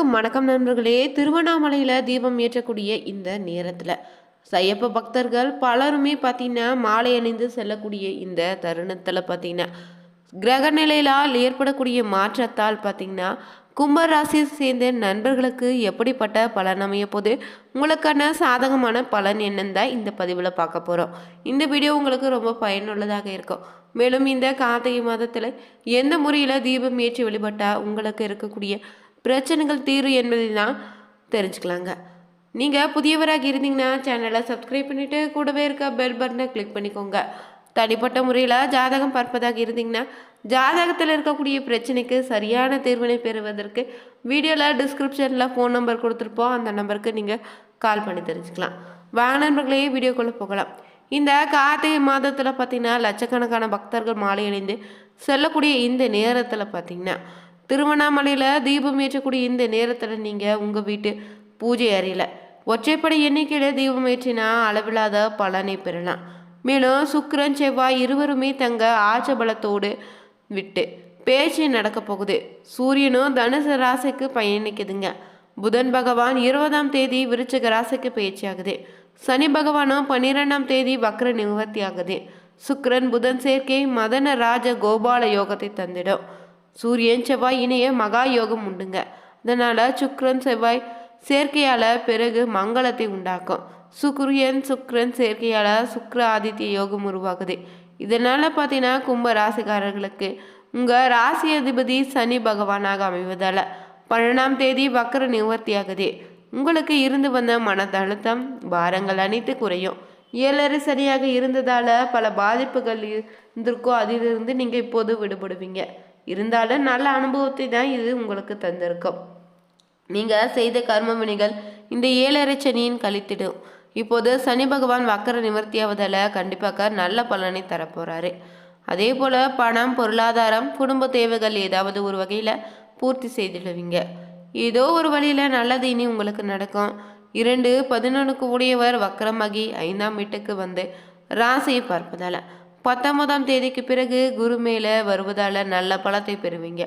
அனைவருக்கும் வணக்கம் நண்பர்களே. திருவண்ணாமலையில் தீபம் ஏற்றக்கூடிய இந்த நேரத்தில் சையப்ப பக்தர்கள் பலருமே பார்த்தீங்கன்னா மாலை அணிந்து செல்லக்கூடிய இந்த தருணத்தில் பார்த்தீங்கன்னா கிரக நிலையிலால் ஏற்படக்கூடிய மாற்றத்தால் பார்த்தீங்கன்னா கும்பராசியை சேர்ந்த நண்பர்களுக்கு எப்படிப்பட்ட பலன் அமைய போது உங்களுக்கான சாதகமான பலன் என்னன்னு தான் இந்த பதிவில் பார்க்க போகிறோம் இந்த வீடியோ உங்களுக்கு ரொம்ப பயனுள்ளதாக இருக்கும். மேலும் இந்த கார்த்திகை மாதத்தில் எந்த முறையில் தீபம் ஏற்றி வழிபட்டால் உங்களுக்கு இருக்கக்கூடிய பிரச்சனைகள் தீரும் என்பதை தான் தெரிஞ்சுக்கலாங்க. நீங்கள் புதியவராக இருந்தீங்கன்னா சேனலை சப்ஸ்கிரைப் பண்ணிவிட்டு கூடவே இருக்க பெல் பட்டனை கிளிக் பண்ணிக்கோங்க. தனிப்பட்ட முறையில் ஜாதகம் பார்ப்பதாக இருந்தீங்கன்னா ஜாதகத்தில் இருக்கக்கூடிய பிரச்சனைக்கு சரியான தீர்வினை பெறுவதற்கு வீடியோவில் டிஸ்கிரிப்ஷனில் ஃபோன் நம்பர் கொடுத்துருப்போம். அந்த நம்பருக்கு நீங்கள் கால் பண்ணி தெரிஞ்சுக்கலாம். வாங்க நண்பர்களே வீடியோக்குள்ளே போகலாம். இந்த கார்த்திகை மாதத்தில் பார்த்தீங்கன்னா லட்சக்கணக்கான பக்தர்கள் மாலை அணிந்து செல்லக்கூடிய இந்த நேரத்தில் பார்த்தீங்கன்னா திருவண்ணாமலையில் தீபம் ஏற்றக்கூடிய இந்த நேரத்தில் நீங்கள் உங்கள் வீட்டு பூஜை அறையில் ஒற்றைப்படை எண்ணிக்கையில் தீபம் ஏற்றினா அளவில்லாத பலனை பெறலாம். மேலும் சுக்கரன் செவ்வாய் இருவருமே தங்க ஆச்சபலத்தோடு விட்டு பேச்சு நடக்க போகுது. சூரியனும் தனுசு ராசிக்கு பயணிக்குதுங்க புதன் பகவான் இருபதாம் தேதி விருச்சக ராசிக்கு பயிற்சியாகுது சனி பகவானும் பன்னிரெண்டாம் தேதி வக்ர நிவர்த்தி ஆகுது. சுக்கரன் புதன் சேர்க்கை மதன ராஜ கோபால யோகத்தை தந்திடும். சூரியன் செவ்வாய் இணைய மகா யோகம் உண்டுங்க. அதனால சுக்ரன் செவ்வாய் சேர்க்கையால பிறகு மங்களத்தை உண்டாக்கும். சுக்ரியன் சுக்ரன் சேர்க்கையால சுக்ர ஆதித்ய யோகம் உருவாகுது. இதனால பார்த்தீங்கன்னா கும்ப ராசிக்காரர்களுக்கு உங்க ராசி அதிபதி சனி பகவானாக அமைவதால பன்னெண்டாம் தேதி வக்கர நிவர்த்தி ஆகுது. உங்களுக்கு இருந்து வந்த மனதழுத்தம் பாரங்கள் அனைத்து குறையும். ஏழரை சரியாக இருந்ததால பல பாதிப்புகள் இருந்திருக்கோ அதிலிருந்து நீங்க இப்போது விடுபடுவீங்க. இருந்தாலும் நல்ல அனுபவத்தை தான் இது உங்களுக்கு தந்திருக்கும். நீங்கள் செய்த கர்ம இந்த ஏழரை சனியின் கழித்திடும். இப்போது சனி பகவான் வக்கர நிவர்த்தியாவதால கண்டிப்பாக நல்ல பலனை தரப்போகிறாரு அதே போல் பணம் பொருளாதாரம் குடும்ப தேவைகள் ஏதாவது ஒரு வகையில் பூர்த்தி செய்திடுவீங்க. ஏதோ ஒரு வழியில் நல்லது இனி உங்களுக்கு நடக்கும். இரண்டு பதினொன்றுக்கு உடையவர் வக்கரமாகி ஐந்தாம் வீட்டுக்கு வந்து ராசியை பார்ப்பதால். பத்தொன்பதாம் தேதிக்கு பிறகு குரு மேலே வருவதால் நல்ல பலத்தை பெறுவீங்க.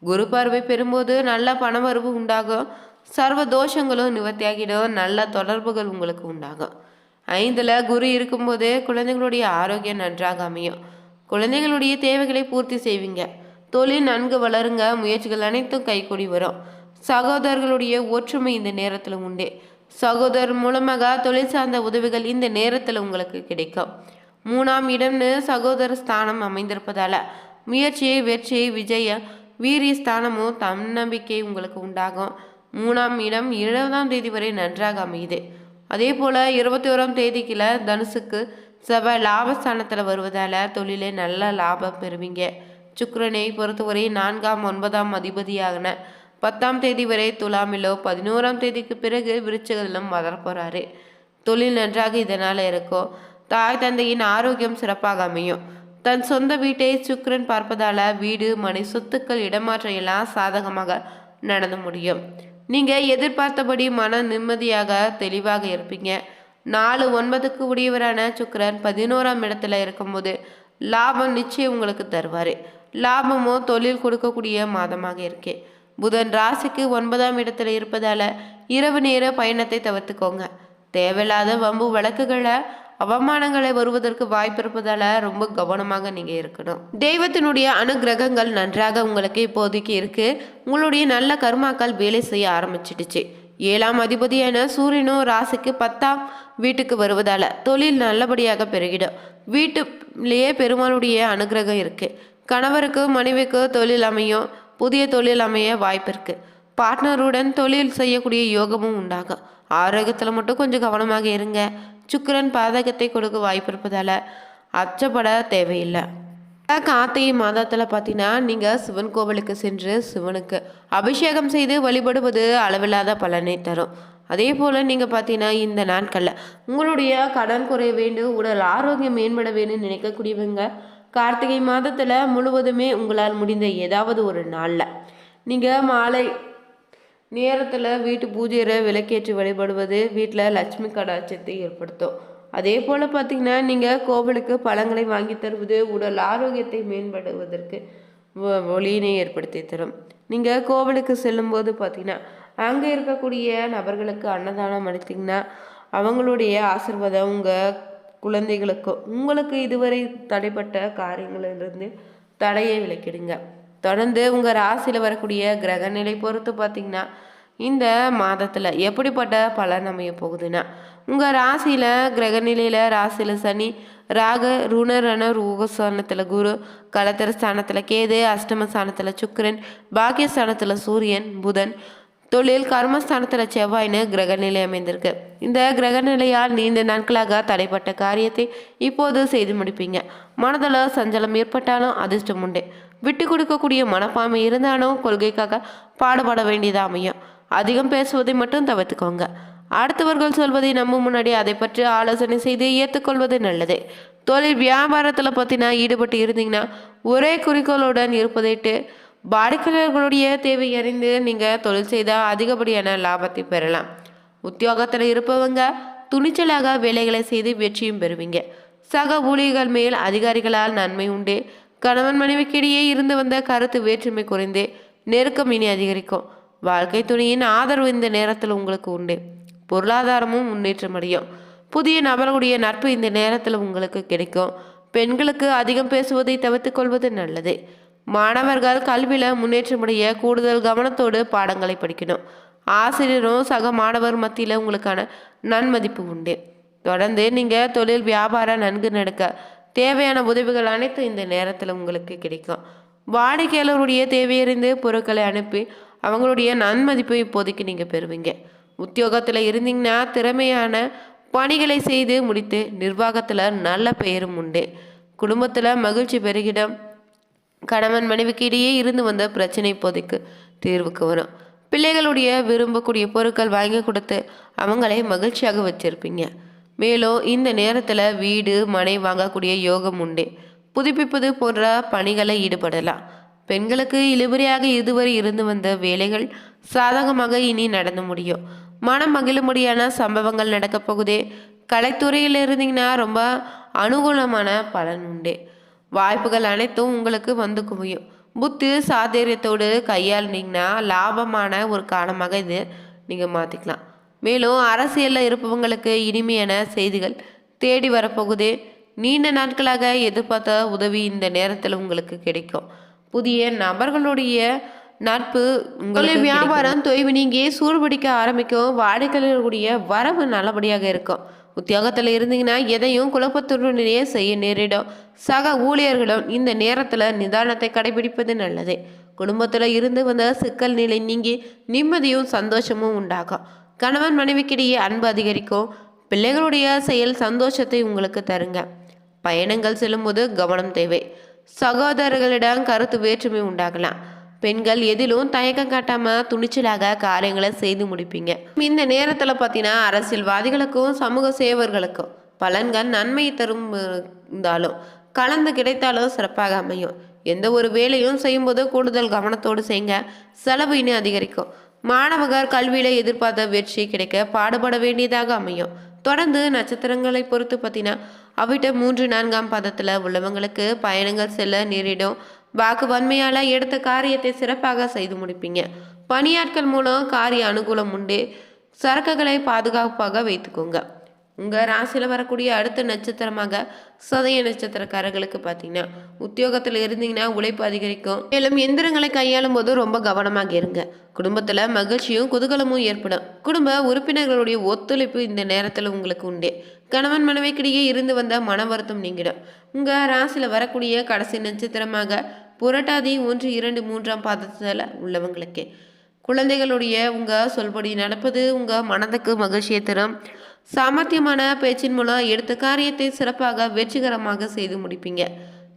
குரு பார்வை பெறும்போது நல்ல பணவரவு உண்டாகும். சர்வ தோஷங்களும் நிவர்த்தியாகிடும். நல்ல தொடர்புகள் உங்களுக்கு உண்டாகும். ஐந்தில் குரு இருக்கும்போது குழந்தைகளுடைய ஆரோக்கியம் நன்றாக அமையும். குழந்தைகளுடைய தேவைகளை பூர்த்தி செய்வீங்க. தொழில் நன்கு வளருங்க. முயற்சிகள் அனைத்தும் கைகூடி வரும். சகோதரர்களுடைய ஒற்றுமை இந்த நேரத்தில் உண்டு. சகோதரர் மூலமாக தொழில் சார்ந்த உதவிகள் இந்த நேரத்தில் உங்களுக்கு கிடைக்கும். மூணாம் இடம்னு சகோதர ஸ்தானம் அமைந்திருப்பதால முயற்சியை வெற்றியை விஜய வீரிய ஸ்தானமும் தன்னம்பிக்கை உங்களுக்கு உண்டாகும். மூணாம் இடம் இருபதாம் தேதி வரை நன்றாக அமையுது. அதே போல் இருபத்தி ஓராம் தேதிக்குள்ள தனுசுக்கு செவ்வாய் லாபஸ்தானத்தில் வருவதால் தொழிலே நல்ல லாபம் பெறுவீங்க. சுக்கரனை பொறுத்தவரை நான்காம் ஒன்பதாம் அதிபதியாகன பத்தாம் தேதி வரை துலாமிலோ பதினோராம் தேதிக்கு பிறகு விருச்சகளிலும் வளர போகிறாரு தொழில் நன்றாக இதனால் இருக்கும். தாய் தந்தையின் ஆரோக்கியம் சிறப்பாக அமையும். தன் சொந்த வீட்டை சுக்ரன் பார்ப்பதால வீடு மனை சொத்துக்கள் இடமாற்றம் எல்லாம் சாதகமாக நடந்து முடியும். நீங்கள் எதிர்பார்த்தபடி மன நிம்மதியாக தெளிவாக இருப்பீங்க. நாலு ஒன்பதுக்கு உடையவரான சுக்கரன் பதினோராம் இடத்துல இருக்கும்போது லாபம் நிச்சயம் உங்களுக்கு தருவார். லாபமோ தொழில் கொடுக்கக்கூடிய மாதமாக இருக்கே. புதன் ராசிக்கு ஒன்பதாம் இடத்துல இருப்பதால இரவு நேர பயணத்தை தவிர்த்துக்கோங்க. தேவையில்லாத வம்பு வழக்குகளை அவமானங்களை வருவதற்கு வாய்ப்பிருப்பதால ரொம்ப கவனமாக நீங்க இருக்கணும். தெய்வத்தினுடைய அனுகிரகங்கள் நன்றாக உங்களுக்கு இப்போதைக்கு இருக்கு. உங்களுடைய நல்ல கர்மாக்கள் வேலை செய்ய ஆரம்பிச்சிடுச்சு. ஏழாம் அதிபதியான சூரியனும் ராசிக்கு பத்தாம் வீட்டுக்கு வருவதால தொழில் நல்லபடியாக பெருகிடும். வீட்டுலேயே பெருமாளுடைய அனுகிரகம் இருக்கு. கணவருக்கு மனைவிக்கு தொழில் அமையும். புதிய தொழில் அமைய வாய்ப்பு இருக்கு. பார்ட்னருடன் தொழில் செய்யக்கூடிய யோகமும் உண்டாகும். ஆரோக்கியத்தில் மட்டும் கொஞ்சம் கவனமாக இருங்க. சுக்கரன் பாதகத்தை கொடுக்க வாய்ப்பு இருப்பதால் அச்சப்பட தேவையில்லை. கார்த்திகை மாதத்தில் பார்த்தீங்கன்னா நீங்கள் சிவன் கோவிலுக்கு சென்று சிவனுக்கு அபிஷேகம் செய்து வழிபடுவது அளவில்லாத பலனை தரும். அதே போல் நீங்கள் பார்த்தீங்கன்னா இந்த நாட்களில் உங்களுடைய கடன் குறைய வேண்டும் உடல் ஆரோக்கியம் மேம்பட வேணும்னு நினைக்கக்கூடியவங்க கார்த்திகை மாதத்தில் முழுவதுமே உங்களால் முடிந்த ஏதாவது ஒரு நாளில் நீங்கள் மாலை நேரத்தில் வீட்டு பூஜையரை விளக்கேற்றி வழிபடுவது வீட்டில் லட்சுமி கடாட்சத்தை ஏற்படுத்தும். அதே போல் பார்த்திங்கன்னா நீங்கள் கோவிலுக்கு பழங்களை வாங்கி தருவது உடல் ஆரோக்கியத்தை மேம்படுவதற்கு ஒளியினை ஏற்படுத்தி தரும். நீங்கள் கோவிலுக்கு செல்லும்போது பார்த்திங்கன்னா அங்கே இருக்கக்கூடிய நபர்களுக்கு அன்னதானம் அளித்தீங்கன்னா அவங்களுடைய ஆசிர்வாதம் உங்கள் குழந்தைகளுக்கும். உங்களுக்கு இதுவரை தடைப்பட்ட காரியங்களிலிருந்து தடையை விளக்கிடுங்க தொடர்ந்து உங்கள் ராசியில் வரக்கூடிய கிரகநிலை பொறுத்து பார்த்தீங்கன்னா இந்த மாதத்தில் எப்படிப்பட்ட பலன் அமைய போகுதுன்னா உங்கள் ராசியில் கிரகநிலையில் ராசியில் சனி ராக ருணரண ரூகஸ்தானத்தில் குரு கலத்திர ஸ்தானத்தில் கேது அஷ்டம ஸ்தானத்தில் சுக்கரன் பாக்கியஸ்தானத்தில் சூரியன் புதன் தொழில் கர்மஸ்தானத்தில் செவ்வாய்னு கிரகநிலை அமைந்திருக்கு. இந்த கிரகநிலையால் நீண்ட நாட்களாக தடைப்பட்ட காரியத்தை இப்போது செய்து முடிப்பீங்க. மனதில் சஞ்சலம் ஏற்பட்டாலும் அதிர்ஷ்டம் உண்டு. விட்டு கொடுக்கக்கூடிய மனப்பான்மை இருந்தாலும் கொள்கைக்காக பாடுபட வேண்டியதாக அமையும். அதிகம் பேசுவதை மட்டும் தவிர்த்துக்கோங்க. அடுத்தவர்கள் சொல்வதை நம்ம முன்னாடி அதை பற்றி ஆலோசனை செய்து ஏற்றுக்கொள்வது நல்லது. தொழில் வியாபாரத்தில் பற்றினா ஈடுபட்டு இருந்தீங்கன்னா ஒரே குறிக்கோளுடன் இருப்பதைட்டு வாடிக்கையாளர்களுடைய தேவை அறிந்து நீங்கள் தொழில் செய்தால் அதிகப்படியான லாபத்தை பெறலாம். உத்தியோகத்தில் இருப்பவங்க துணிச்சலாக வேலைகளை செய்து வெற்றியும் பெறுவீங்க. சக ஊழியர்கள் மேல் அதிகாரிகளால் நன்மை உண்டு. கணவன் மனைவிக்கிடையே இருந்து வந்த கருத்து வேற்றுமை குறைந்து நெருக்கம் இனி அதிகரிக்கும். வாழ்க்கை துணையின் ஆதரவு இந்த நேரத்தில் உங்களுக்கு உண்டு. பொருளாதாரமும் முன்னேற்றம் அடையும். புதிய நபர்களுடைய நட்பு இந்த நேரத்தில் உங்களுக்கு கிடைக்கும். பெண்களுக்கு அதிகம் பேசுவதை தவிர்த்துக் கொள்வது நல்லது. மாணவர்கள் கல்வியில் முன்னேற்றமுடைய கூடுதல் கவனத்தோடு பாடங்களை படிக்கணும். ஆசிரியரும் சக மாணவர் மத்தியில் உங்களுக்கான நன்மதிப்பு உண்டு. தொடர்ந்து நீங்கள் தொழில் வியாபாரம் நன்கு நடக்க தேவையான உதவிகள் அனைத்தும் இந்த நேரத்தில் உங்களுக்கு கிடைக்கும். வாடிக்கையாளருடைய தேவையறிந்து பொருட்களை அனுப்பி அவங்களுடைய நன்மதிப்பை இப்போதைக்கு நீங்கள் பெறுவீங்க. உத்தியோகத்தில் இருந்தீங்கன்னா திறமையான பணிகளை செய்து முடித்து நிர்வாகத்தில் நல்ல பெயரும் உண்டு. குடும்பத்தில் மகிழ்ச்சி பெருகிடும் கணவன் மனைவிக்கு இடையே இருந்து வந்த பிரச்சனை இப்போதைக்கு தீர்வுக்கு வரும். பிள்ளைகளுடைய விரும்பக்கூடிய பொருட்கள் வாங்கி கொடுத்து அவங்களை மகிழ்ச்சியாக வச்சிருப்பீங்க. மேலும் இந்த நேரத்தில் வீடு மனை வாங்கக்கூடிய யோகம் உண்டு. புதுப்பிப்பது போன்ற பணிகளை ஈடுபடலாம். பெண்களுக்கு இழுபறியாக இதுவரை இருந்து வந்த வேலைகள் சாதகமாக இனி நடந்து முடியும். மனம் மகிழும்படியான சம்பவங்கள் நடக்கப் போகுது. கலைத்துறையில் இருந்தீங்கன்னா ரொம்ப அனுகூலமான பலன் உண்டு. வாய்ப்புகள் அனைத்தும் உங்களுக்கு வந்து குவியும். புத்தி சாதுரியத்தோடு கையாளுனீங்கன்னா லாபமான ஒரு காலமாக இது நீங்கள் மாற்றிக்கலாம் மேலும் அரசியலில் இருப்பவங்களுக்கு இனிமையான செய்திகள் தேடி வரப்போகுது. நீண்ட நாட்களாக எதிர்பார்த்த உதவி இந்த நேரத்தில் உங்களுக்கு கிடைக்கும். புதிய நபர்களுடைய நட்பு உங்களுடைய வியாபாரம் தொய்வு நீங்கி சூடுபிடிக்க ஆரம்பிக்கும். வாடிக்கையாளர்களுடைய வரவு நல்லபடியாக இருக்கும். உத்தியோகத்தில் இருந்தீங்கன்னா எதையும் குழப்பத்துடனேயே செய்ய நேரிடும். சக ஊழியர்களும் இந்த நேரத்தில் நிதானத்தை கடைபிடிப்பது நல்லது. குடும்பத்தில் இருந்து வந்த சிக்கல் நிலை நீங்கி நிம்மதியும் சந்தோஷமும் உண்டாகும். கணவன் மனைவிக்கிடையே அன்பு அதிகரிக்கும். பிள்ளைகளுடைய செயல் சந்தோஷத்தை உங்களுக்கு தருங்க. பயணங்கள் செல்லும்போது கவனம் தேவை. சகோதரர்களிடம் கருத்து வேற்றுமை உண்டாகலாம். பெண்கள் எதிலும் தயக்கம் காட்டாம துணிச்சலாக காரியங்களை செய்து முடிப்பீங்க. இந்த நேரத்தில் பார்த்தீங்கன்னா அரசியல்வாதிகளுக்கும் சமூக சேவர்களுக்கும் பலன்கள் நன்மை தரும் இருந்தாலும் கலந்து கிடைத்தாலும் சிறப்பாக அமையும். எந்த ஒரு வேலையும் செய்யும்போது கூடுதல் கவனத்தோடு செய்யுங்க செலவு இன்னும் அதிகரிக்கும். மாணவர்கள் கல்வியில் எதிர்பார்த்த வெற்றி கிடைக்க பாடுபட வேண்டியதாக அமையும். தொடர்ந்து நட்சத்திரங்களை பொறுத்து பார்த்தீங்கன்னா அவிட்ட மூன்று நான்காம் பதத்தில் உள்ளவங்களுக்கு பயணங்கள் செல்ல நேரிடும். வாக்கு வன்மையால் எடுத்த காரியத்தை சிறப்பாக செய்து முடிப்பீங்க. பணியாட்கள் மூலம் காரிய அனுகூலம் உண்டு. சரக்குகளை பாதுகாப்பாக வைத்துக்கோங்க. உங்கள் ராசியில் வரக்கூடிய அடுத்த நட்சத்திரமாக சதய நட்சத்திரக்காரர்களுக்கு பார்த்தீங்கன்னா உத்தியோகத்தில் இருந்தீங்கன்னா உழைப்பு அதிகரிக்கும். மேலும் எந்திரங்களை கையாளும் போது ரொம்ப கவனமாக இருங்க. குடும்பத்தில் மகிழ்ச்சியும் குதூகலமும் ஏற்படும். குடும்ப உறுப்பினர்களுடைய ஒத்துழைப்பு இந்த நேரத்தில் உங்களுக்கு உண்டு. கணவன் மனைவிக்கிடையே இருந்து வந்த மன வருத்தம் நீங்கிடும். உங்கள் ராசியில் வரக்கூடிய கடைசி நட்சத்திரமாக புரட்டாதி ஒன்று இரண்டு மூன்றாம் பாதத்தில் உள்ளவங்களுக்கு. குழந்தைகளுடைய உங்கள் சொல்படி நடப்பது உங்கள் மனதுக்கு மகிழ்ச்சியை தரும். சாமர்த்தியமான பேச்சின் மூலம் எடுத்த காரியத்தை சிறப்பாக வெற்றிகரமாக செய்து முடிப்பீங்க.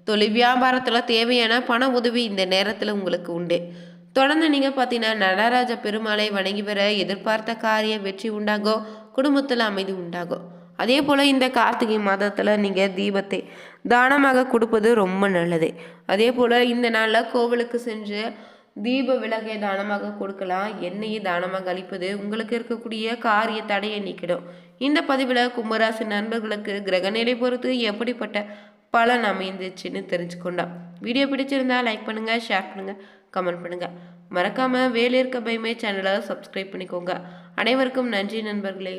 தொழில் வியாபாரத்தில் தேவையான பண உதவி இந்த நேரத்தில் உங்களுக்கு உண்டு. தொடர்ந்து நீங்கள் பார்த்தீங்கன்னா நடராஜ பெருமாளை வணங்கி வர எதிர்பார்த்த காரிய வெற்றி உண்டாகும் குடும்பத்தில் அமைதி உண்டாகும் அதே போல் இந்த கார்த்திகை மாதத்தில் நீங்கள் தீபத்தை தானமாக கொடுப்பது ரொம்ப நல்லது. அதே போல் இந்த நாளில் கோவிலுக்கு சென்று தீப விலகை தானமாக கொடுக்கலாம். எண்ணெயை தானமாக அளிப்பது உங்களுக்கு இருக்கக்கூடிய காரிய தடையை நீக்கிடும். இந்த பதிவில் கும்பராசி நண்பர்களுக்கு கிரகநிலை பொறுத்து எப்படிப்பட்ட பலன் அமைந்துச்சுன்னு தெரிஞ்சுக்கொண்டோம். வீடியோ பிடிச்சிருந்தா லைக் பண்ணுங்கள் ஷேர் பண்ணுங்கள் கமெண்ட் பண்ணுங்கள் மறக்காமல் வேலிருக்க பைமே சேனலை சப்ஸ்கிரைப் பண்ணிக்கோங்க. அனைவருக்கும் நன்றி நண்பர்களே.